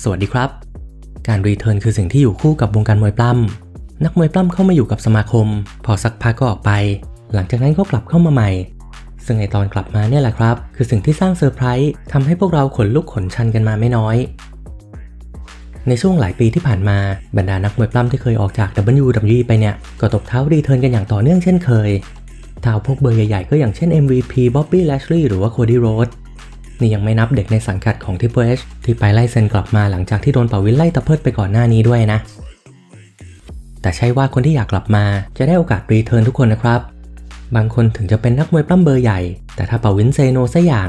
สวัสดีครับ การรีเทิร์นคือสิ่งที่อยู่คู่กับวงการมวยปล้ำนักมวยปล้ำเข้ามาอยู่กับสมาคม พอสักพักก็ออกไป หลังจากนั้นก็กลับเข้ามาใหม่ ซึ่งในตอนกลับมาเนี่ยแหละครับ คือสิ่งที่สร้างเซอร์ไพรส์ทำให้พวกเราขนลุกขนชันกันมาไม่น้อย ในช่วงหลายปีที่ผ่านมาบรรดานักมวยปล้ำที่เคยออกจาก WWE ไปเนี่ยก็ตบเท้ารีเทิร์นกันอย่างต่อเนื่องเช่นเคยท้าพวกเบอร์ใหญ่ๆก็อย่างเช่น MVP Bobby Lashley หรือว่า Cody Rhodes นี่ยังไม่นับเด็กในสังกัดของ Triple H ที่ไปไล่เซนกลับมาหลังจากที่โดนเป่าวินไล่ตะเพิดไปก่อนหน้านี้ด้วยนะ แต่ใช่ว่าคนที่อยากกลับมาจะได้โอกาสรีเทิร์นทุกคนนะครับ บางคนถึงจะเป็นนักมวยปล้ำเบอร์ใหญ่ แต่ถ้าเป่าวินเซโนซะอย่าง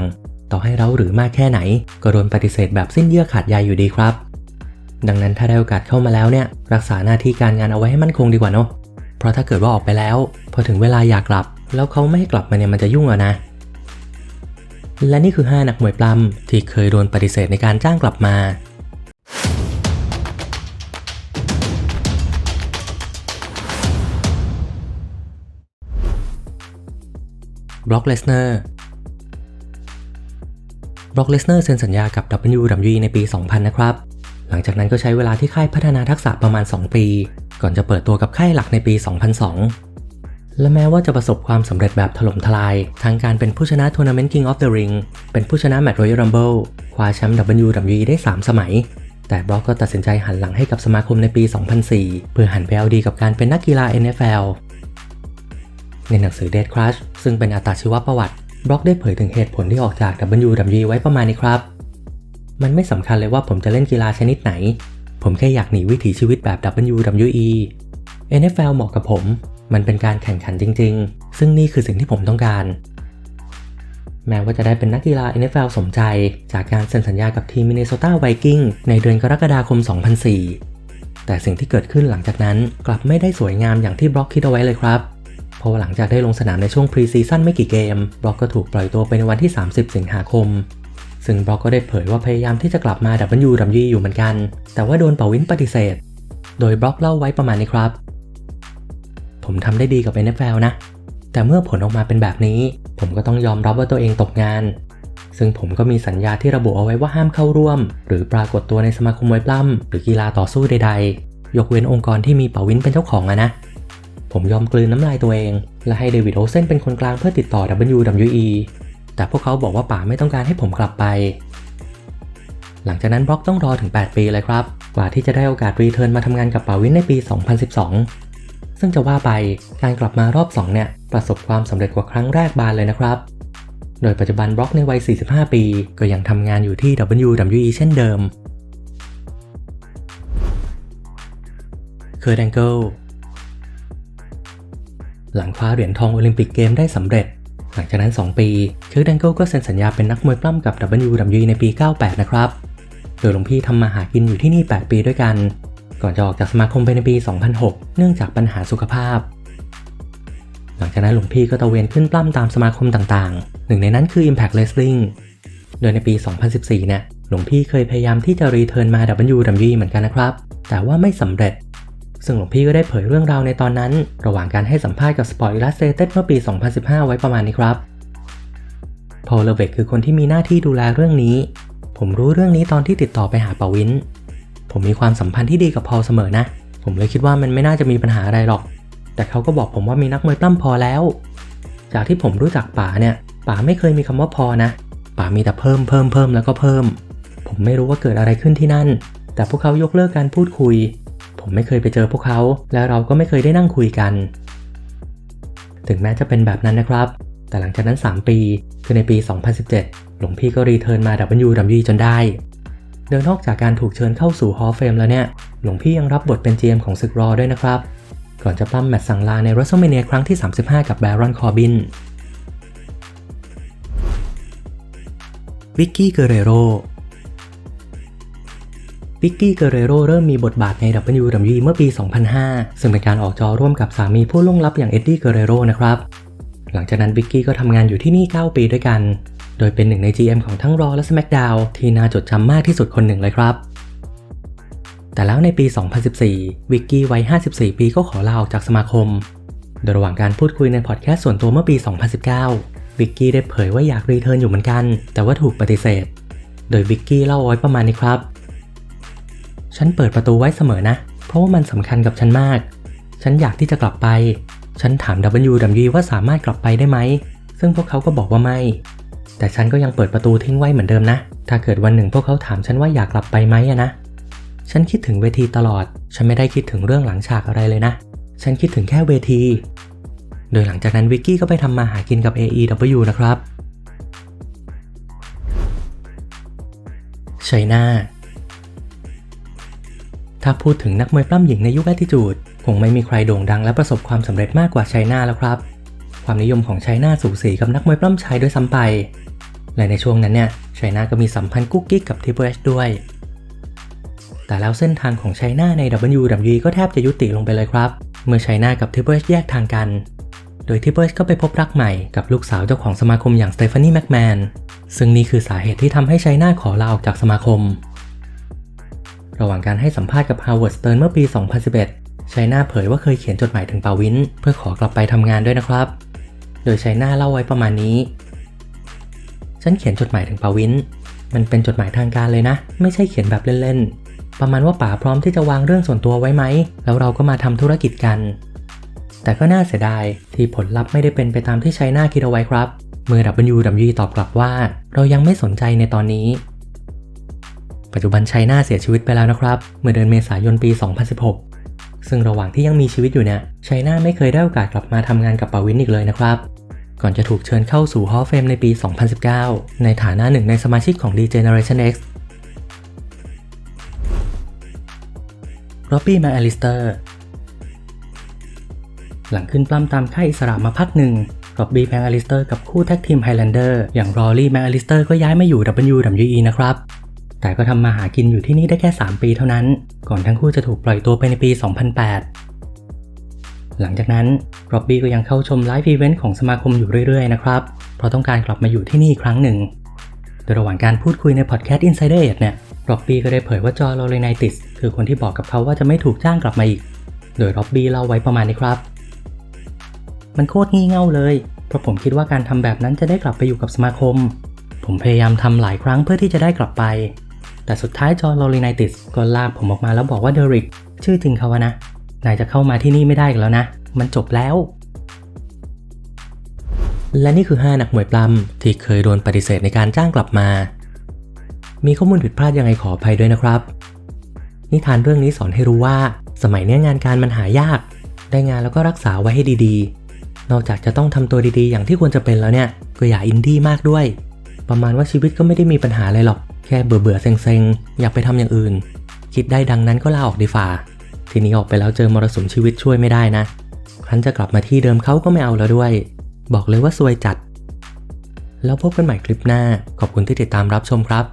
ต่อให้เราหรือมากแค่ไหน ก็โดนปฏิเสธแบบสิ้นเยื่อขาดใยอยู่ดีครับ ดังนั้นถ้าได้โอกาสเข้ามาแล้วเนี่ยรักษาหน้าที่การงานเอาไว้ให้มั่นคงดีกว่าเนาะเพราะถ้าเกิดว่าออกไปแล้ว พอถึงเวลาอยากกลับ แล้วเขาไม่ให้กลับมาเนี่ยมันจะยุ่งอะนะ และนี่คือ 5 นักมวยปล้ำที่เคยโดนปฏิเสธในการจ้างกลับมา บล็อกเลสเนอร์บล็อกเลสเนอร์เซ็นสัญญากับ WWE ในปี 2000 นะครับ หลังจากนั้นก็ใช้เวลาที่ค่ายพัฒนาทักษะประมาณ 2 ปี ก่อนจะเปิดตัวกับค่ายหลักในปี 2002 และแม้ว่าจะประสบความสำเร็จแบบถล่มทลาย ทั้งการเป็นผู้ชนะทัวร์นาเมนต์ King of the Ring เป็นผู้ชนะแมตช์ Royal Rumble คว้าแชมป์ WWE ได้ 3 สมัย แต่บล็อกก็ตัดสินใจหันหลังให้กับสมาคมในปี 2004 เพื่อหันไปเอาดีกับการเป็นนักกีฬา NFL ในหนังสือ Dead Crush ซึ่งเป็นอัตชีวประวัติบล็อกได้เผยถึงเหตุผลที่ออกจาก WWE ไว้ประมาณนี้ครับ มันไม่สำคัญเลยว่าผมจะเล่นกีฬาชนิดไหน ผมแค่อยากหนีวิถีชีวิตแบบ WWE NFL เหมาะกับผม มันเป็นการแข่งขันจริง ๆ ซึ่งนี่คือสิ่งที่ผมต้องการ แม้ว่าจะได้เป็นนักกีฬา NFL สมใจ จากการเซ็นสัญญากับทีมมิน n โซตาไวกิ้งในเดือนกรกฎาคม 2004 แต่สิ่งที่เกิดขึ้นหลังจากนั้นกลับไม่ได้สวยงามอย่างที่บล็อกคิดเอาไว้เลยครับเพราะว่าหลังจากได้ลงสนามในช่วงพรีซีซั่นไม่กี่เกม บล็อกก็ถูกปล่อยตัวไปในวันที่ 30 สิงหาคมซึ่งบล็อกก็ได้เผยว่าพยายามที่จะกลับมา WWE อยู่เหมือนกัน แต่ว่าโดนเป่าวินปฏิเสธ โดยบล็อกเล่าไว้ประมาณนี้ครับ ผมทำได้ดีกับ NFL นะ แต่เมื่อผลออกมาเป็นแบบนี้ ผมก็ต้องยอมรับว่าตัวเองตกงาน ซึ่งผมก็มีสัญญาที่ระบุเอาไว้ว่าห้ามเข้าร่วม หรือปรากฏตัวในสมาคมมวยปล้ำหรือกีฬาต่อสู้ใดๆ ยกเว้นองค์กรที่มีเป่าวินเป็นเจ้าของอะนะ ผมยอมกลืนน้ำลายตัวเอง และให้เดวิดโอเซนเป็นคนกลางเพื่อติดต่อ WWE แต่พวกเขาบอกว่าป๋าไม่ต้องการให้ผมกลับไป หลังจากนั้นบล็อกต้องรอถึง 8 ปีเลยครับ กว่าที่จะได้โอกาสรีเทิร์นมาทำงานกับป่าวินในปี 2012 ซึ่งจะว่าไปการกลับมารอบ 2 เนี่ย ประสบความสำเร็จกว่าครั้งแรกบานเลยนะครับ โดยปัจจุบันบล็อกในวัย 45 ปี ก็ยังทำงานอยู่ที่ WWE เช่นเดิมเคอร์แดงเกิลหลังคว้าเหรียญทองโอลิมปิกเกมได้สำเร็จ หลังจากนั้น 2 ปีเคิร์กแดงเกิลก็เซ็นสัญญาเป็นนักมวยปล้ำกับ WWE ในปี 98 นะครับ โดยหลวงพี่ทำมาหากินอยู่ที่นี่ 8 ปีด้วยกัน ก่อนจะออกจากสมาคมไปในปี 2006 เนื่องจากปัญหาสุขภาพ หลังจากนั้นหลวงพี่ก็ตะเวนขึ้นปล้ำตามสมาคมต่างๆ หนึ่งในนั้นคือ Impact Wrestling โดยในปี 2014 เนี่ย หลวงพี่เคยพยายามที่จะรีเทิร์นมา WWE เหมือนกันนะครับ แต่ว่าไม่สำเร็จ ซึ่งหลวงพี่ก็ได้เผยเรื่องราวในตอนนั้น ระหว่างการให้สัมภาษณ์กับ Sport Illustrated เมื่อปี 2015 ไว้ประมาณนี้ครับพอลเลเวกคือคนที่มีหน้าที่ดูแลเรื่องนี้ ผมรู้เรื่องนี้ตอนที่ติดต่อไปหาปวิน ผมมีความสัมพันธ์ที่ดีกับพอเสมอนะ ผมเลยคิดว่ามันไม่น่าจะมีปัญหาอะไรหรอก แต่เขาก็บอกผมว่ามีนักมวยปล้ำพอแล้ว จากที่ผมรู้จักป๋าเนี่ยป๋าไม่เคยมีคำว่าพอนะป๋ามีแต่เพิ่มเพิ่มเพิ่มแล้วก็เพิ่ม ผมไม่รู้ว่าเกิดอะไรขึ้นที่นั่น แต่พวกเขายกเลิกการพูดคุย ผมไม่เคยไปเจอพวกเขา และเราก็ไม่เคยได้นั่งคุยกัน ถึงแม้จะเป็นแบบนั้นนะครับ แต่หลังจากนั้น 3 ปี คือในปี 2017 หลวงพี่ก็รีเทิร์นมา WWE จนได้ โดยนอกจากการถูกเชิญเข้าสู่ฮอลเฟมแล้วเนี่ย หลวงพี่ยังรับบทเป็น GM ของศึกรอด้วยนะครับ ก่อนจะปั้มแมตช์สั่งลาใน WrestleMania ครั้งที่ 35 กับแบรอนคอร์บินวิกกี้เกเรโรวิกกี้เกเรโรเริ่มมีบทบาทใน WWE เมื่อปี 2005 ซึ่งเป็นการออกจอร่วมกับสามีผู้ล่วงลับอย่างเอ็ดดี้เกเรโรนะครับ หลังจากนั้นวิกกี้ก็ทำงานอยู่ที่นี่ 9 ปีด้วยกัน โดยเป็นหนึ่งใน GM ของทั้ง Raw และ SmackDown ที่น่าจดจำมากที่สุดคนหนึ่งเลยครับ แต่แล้วในปี 2014 วิกกี้วัย 54 ปีก็ขอลาออกจากสมาคม โดยระหว่างการพูดคุยในพอดแคสต์ส่วนตัวเมื่อปี 2019 วิกกี้ได้เผยว่าอยากรีเทิร์นอยู่เหมือนกัน แต่ว่าถูกปฏิเสธ โดยวิกกี้เล่าไว้ประมาณนี้ครับ ฉันเปิดประตูไว้เสมอนะ เพราะว่ามันสำคัญกับฉันมาก ฉันอยากที่จะกลับไป ฉันถาม WWE ว่าสามารถกลับไปได้ไหม ซึ่งพวกเขาก็บอกว่าไม่ แต่ฉันก็ยังเปิดประตูทิ้งไว้เหมือนเดิมนะ ถ้าเกิดวันหนึ่งพวกเขาถามฉันว่าอยากกลับไปไหมอะนะ ฉันคิดถึงเวทีตลอด ฉันไม่ได้คิดถึงเรื่องหลังฉากอะไรเลยนะ ฉันคิดถึงแค่เวที โดยหลังจากนั้นวิกกี้ก็ไปทำมาหากินกับ AEW นะครับชัยนาถ้าพูดถึงนักมวยปล้ำหญิงในยุคแอตติจูดคงไม่มีใครโด่งดังและประสบความสำเร็จมากกว่าชัยนาแล้วครับ ความนิยมของชัยนาสูสีกับนักมวยปล้ำชายด้วยซ้ำไป และในช่วงนั้นเนี่ยไชัยนาก็มีสัมพันธ์กุ๊กกิ๊กกับทิปเปอร์ด้วย แต่แล้วเส้นทางของไชัยนาใน WWE ก็แทบจะยุติลงไปเลยครับ เมื่อไชัยนากับทิปเปอร์แยกทางกัน โดยทิปเปอร์ก็ไปพบรักใหม่กับลูกสาวเจ้าของสมาคมอย่างสเตฟานีแม็กแมนซึ่งนี่คือสาเหตุที่ทำให้ไชัยนาขอลาออกจากสมาคม ระหว่างการให้สัมภาษณ์กับ Howard Stern เมื่อปี 2011 ไชัยนาเผยว่าเคยเขียนจดหมายถึงปาวิน เพื่อขอกลับไปทำงานด้วยนะครับ โดยไชัยนาเล่าไว้ประมาณนี้ ฉันเขียนจดหมายถึงปาวิน มันเป็นจดหมายทางการเลยนะ ไม่ใช่เขียนแบบเล่นๆ ประมาณว่าป๋าพร้อมที่จะวางเรื่องส่วนตัวไว้ไหม แล้วเราก็มาทำธุรกิจกัน แต่ก็น่าเสียดายที่ผลลัพธ์ไม่ได้เป็นไปตามที่ชัยนาคิดเอาไว้ครับ เมื่อ WWE ตอบกลับว่า เรายังไม่สนใจในตอนนี้ ปัจจุบันชัยนาเสียชีวิตไปแล้วนะครับ เมื่อเดือนเมษายนปี 2016 ซึ่งระหว่างที่ยังมีชีวิตอยู่เนี่ยชัยนาไม่เคยได้โอกาสกลับมาทำงานกับปาวินอีกเลยนะครับ ก่อนจะถูกเชิญเข้าสู่ Hall of Fame ในปี 2019 ในฐานะหนึ่งในสมาชิกของ D-Generation X ร็อบบี้แม a อลิสเตอร์หลังขึ้นปล้ำตามค่ายอิสระมาพักหนึ่งร็อบบี้แม a อลิสเตอร์กับคู่แท็กทีมไฮแลนเดอร์อย่างรอรี่แม a อลิสเตอร์ก็ย้ายมาอยู่ WWE นะครับ แต่ก็ทำมาหากินอยู่ที่นี่ได้แค่ 3 ปีเท่านั้น ก่อนทั้งคู่จะถูกปล่อยตัวไปในปี 2008 หลังจากนั้นร็อบบี้ก็ยังเข้าชมไลฟ์อีเวนต์ของสมาคมอยู่เรื่อยๆนะครับ เพราะต้องการกลับมาอยู่ที่นี่อีกครั้งหนึ่ง โดยระหว่างการพูดคุยในพอดแคสต์ Insider Edge เนี่ยร็อบบี้ก็ได้เผยว่าจอร์โรเลนติสคือคนที่บอกกับเขาว่าจะไม่ถูกจ้างกลับมาอีก โดยร็อบบี้เล่าไว้ประมาณนี้ครับ มันโคตรงี่เง่าเลย เพราะผมคิดว่าการทำแบบนั้นจะได้กลับไปอยู่กับสมาคม ผมพยายามทำหลายครั้งเพื่อที่จะได้กลับไป แต่สุดท้ายจอร์โรเลนติสก็ลากผมออกมาแล้วบอกว่าเดริกชื่อจริงเขาวะนะ นายจะเข้ามาที่นี่ไม่ได้อีกแล้วนะ มันจบแล้ว และนี่คือ 5 นักมวยปล้ำที่เคยโดนปฏิเสธในการจ้างกลับมา มีข้อมูลผิดพลาดยังไงขออภัยด้วยนะครับ นิทานเรื่องนี้สอนให้รู้ว่า สมัยนี้งานการมันหายาก ได้งานแล้วก็รักษาไว้ให้ดีๆ นอกจากจะต้องทำตัวดีๆ อย่างที่ควรจะเป็นแล้วเนี่ย ก็อย่าอินดี้มากด้วย ประมาณว่าชีวิตก็ไม่ได้มีปัญหาอะไรหรอก แค่เบื่อเบื่อเซ็งๆ อยากไปทำอย่างอื่น คิดได้ดังนั้นก็ลาออกดีฝ่า ทีนี้ออกไปแล้วเจอมรสุมชีวิตช่วยไม่ได้นะ ครั้นจะกลับมาที่เดิมเขาก็ไม่เอาแล้วด้วย บอกเลยว่าซวยจัด แล้วพบกันใหม่คลิปหน้า ขอบคุณที่ติดตามรับชมครับ